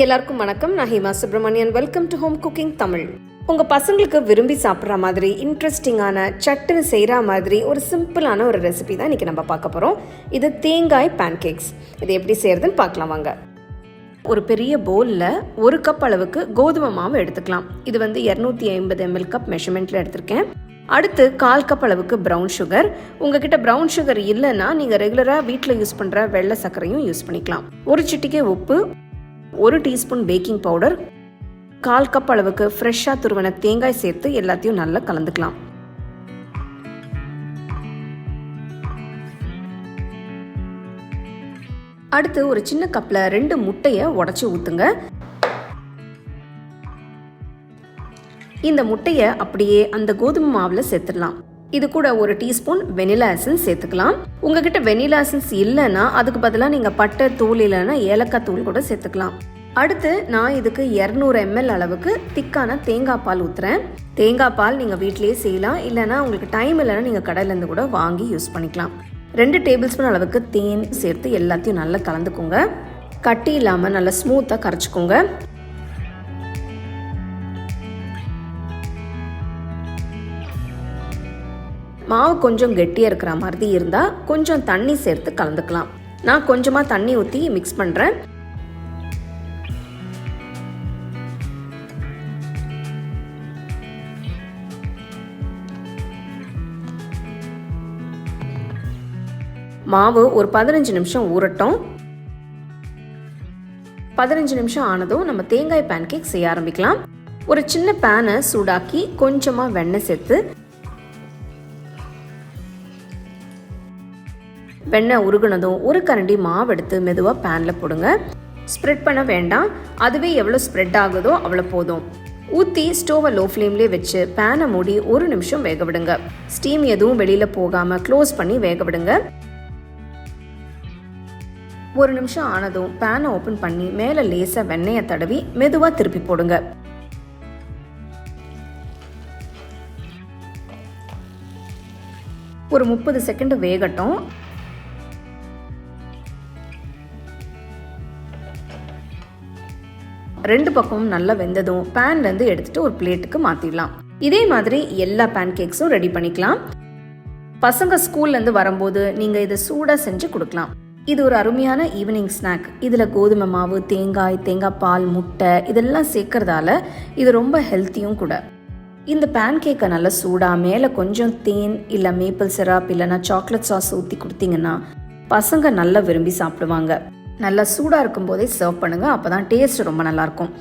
எல்லாருக்கும் வணக்கம். நான் Hima Subramanian welcome to home cooking Tamil உங்கள் பசங்களுக்கு விரும்பி சாப்பிட்ற மாதிரி இன்ட்ரெஸ்டிங்கான சட்டுன்னு செய்கிற மாதிரி ஒரு சிம்பிளான ஒரு ரெசிபி தான் இன்றைக்கி நம்ம பார்க்க போகிறோம் இது தேங்காய் பேன்கேக்ஸ் இது எப்படி செய்கிறதுன்னு பார்க்கலாம் வாங்க. ஒரு பெரிய பவுலில் ஒரு கப் அளவுக்கு கோதுமை மாவு எடுத்துக்கலாம். இது வந்து இரநூத்தி ஐம்பது எம்எல் கப் மெஷர்மெண்ட்டில் எடுத்திருக்கேன். அடுத்து கால் கப் அளவுக்கு ப்ரௌன் சுகர் உங்ககிட்ட ப்ரௌன் சுகர் இல்லைன்னா நீங்கள் ரெகுலராக வீட்டில் யூஸ் பண்ணுற வெள்ளை சர்க்கரையும் யூஸ் பண்ணிக்கலாம். ஒரு சிட்டிக்கே உப்பு ஒரு டீஸ்பூன் பேக்கிங் பவுடர் கால் கப் அளவுக்கு ஃப்ரெஷ்ஷாக துருவன தேங்காய் சேர்த்து எல்லாத்தையும் நல்லா கலந்துக்கலாம். அடுத்து ஒரு சின்ன கப்பில் ரெண்டு முட்டையை உடச்சி ஊற்றுங்க இந்த முட்டையை அப்படியே அந்த கோதுமை மாவில் சேர்த்துடலாம். இது கூட ஒரு டீஸ்பூன் வெனிலா எசன்ஸ் சேர்த்துக்கலாம். உங்ககிட்ட வெனிலா எசன்ஸ் இல்லைன்னா அதுக்கு பதிலாக நீங்கள் பட்டை தூள் இல்லைன்னா ஏலக்காய் தூள் கூட சேர்த்துக்கலாம். அடுத்து நான் இதுக்கு இரநூறு எம்எல் அளவுக்கு திக்கான தேங்காய் பால் ஊற்றுறேன் தேங்காய் பால் நீங்கள் வீட்டிலேயே செய்யலாம். இல்லைன்னா உங்களுக்கு டைம் இல்லைன்னா நீங்கள் கடையிலேருந்து கூட வாங்கி யூஸ் பண்ணிக்கலாம். ரெண்டு டேபிள் ஸ்பூன் அளவுக்கு தேன் சேர்த்து எல்லாத்தையும் நல்லா கலந்துக்கோங்க. கட்டி இல்லாமல் நல்லா ஸ்மூத்தாக கரைச்சிக்கோங்க. மாவு கொஞ்சம் கெட்டியாக இருக்கிற மாதிரி இருந்தால் கொஞ்சம் தண்ணி சேர்த்து கலந்துக்கலாம். நான் கொஞ்சமாக தண்ணி ஊற்றி மிக்ஸ் பண்ணுறேன் மாவு ஒரு பதினஞ்சு நிமிஷம் ஊறட்டும். பதினஞ்சு நிமிஷம் ஆனதும் நம்ம தேங்காய் பேன்கேக் செய்ய ஆரம்பிக்கலாம். ஒரு சின்ன பேனை சூடாக்கி கொஞ்சமாக வெண்ணெய் சேர்த்து வெண்ணெய் உருகுனதும் ஒரு கரண்டி மாவு எடுத்து மெதுவாக பேனில் போடுங்க. ஸ்ப்ரெட் பண்ண வேண்டாம். அதுவே எவ்வளோ ஸ்ப்ரெட் ஆகுதோ அவ்வளோ போதும். ஊற்றி ஸ்டோவை லோ ஃப்ளேம்லேயே வச்சு பேனை மூடி ஒரு நிமிஷம் வேக விடுங்க. ஸ்டீம் எதுவும் வெளியில் போகாமல் க்ளோஸ் பண்ணி வேக விடுங்க. ஒரு நிமிஷம் ஆனதும் பேனை ஓப்பன் பண்ணி மேலே லேசாக வெண்ணெயை தடவி மெதுவாக திருப்பி போடுங்க. ஒரு முப்பது செகண்ட் வேகட்டும். ரெண்டு பக்கமும் நல்லா வெந்ததும் பேன்லேருந்து எடுத்துட்டு ஒரு பிளேட்டுக்கு மாற்றிடலாம் இதே மாதிரி எல்லா பேன் கேக்ஸும் ரெடி பண்ணிக்கலாம். பசங்க ஸ்கூல்லேருந்து வரும்போது நீங்கள் இதை சூடாக செஞ்சு கொடுக்கலாம். இது ஒரு அருமையான ஈவினிங் ஸ்நாக் இதில் கோதுமை மாவு தேங்காய் தேங்காய் பால் முட்டை இதெல்லாம் சேர்க்கறதால இது ரொம்ப ஹெல்த்தியும் கூட. இந்த பேன் கேக்கை நல்லா சூடாக மேலே கொஞ்சம் தேன் இல்லை மேப்பிள் சிரப் இல்லைன்னா சாக்லேட் சாஸ் ஊற்றி கொடுத்தீங்கன்னா பசங்க நல்லா விரும்பி சாப்பிடுவாங்க. நல்லா சூடாக இருக்கும்போதே சர்வ் பண்ணுங்கள் அப்போ தான் டேஸ்ட் ரொம்ப நல்லாயிருக்கும்.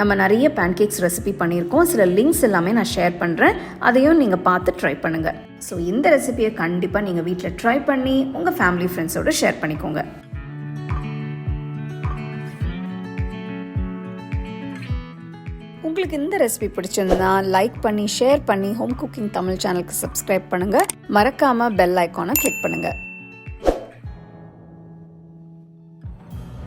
நம்ம நிறைய பேன்கேக்ஸ் ரெசிபி பண்ணியிருக்கோம். சில லிங்க்ஸ் எல்லாமே நான் ஷேர் பண்ணுறேன் அதையும் நீங்கள் பார்த்து ட்ரை பண்ணுங்கள் ஸோ இந்த ரெசிபியை கண்டிப்பாக நீங்கள் வீட்டில் ட்ரை பண்ணி உங்கள் ஃபேமிலி ஃப்ரெண்ட்ஸோடு ஷேர் பண்ணிக்கோங்க. உங்களுக்கு இந்த ரெசிபி பிடிச்சிருந்தா லைக் பண்ணி ஷேர் பண்ணி ஹோம் குக்கிங் தமிழ் சேனலுக்கு சப்ஸ்கிரைப் பண்ணுங்கள் மறக்காமல் பெல் ஐக்கானை கிளிக் பண்ணுங்கள்